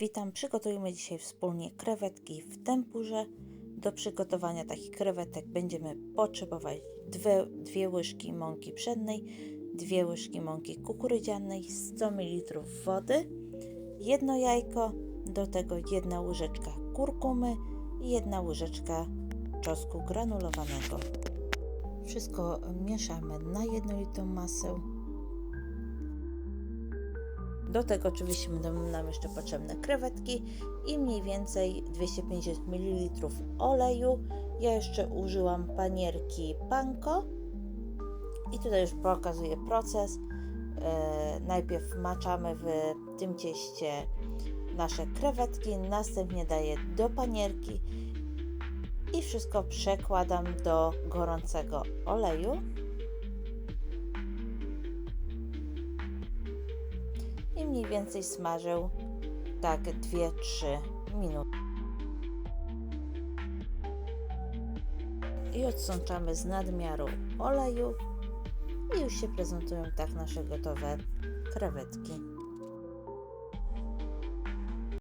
Witam, przygotujemy dzisiaj wspólnie krewetki w tempurze. Do przygotowania takich krewetek będziemy potrzebować dwie, dwie łyżki mąki pszennej, dwie łyżki mąki kukurydzianej, 100 ml wody, jedno jajko, do tego jedna łyżeczka kurkumy i jedna łyżeczka czosnku granulowanego. Wszystko mieszamy na jednolitą masę. Do tego oczywiście będą nam jeszcze potrzebne krewetki i mniej więcej 250 ml oleju. Ja jeszcze użyłam panierki panko i tutaj już pokazuję proces. E, najpierw maczamy w tym cieście nasze krewetki, następnie daję do panierki i wszystko przekładam do gorącego oleju. Mniej więcej smażę tak 2-3 minuty. I odsączamy z nadmiaru oleju i już się prezentują tak nasze gotowe krewetki.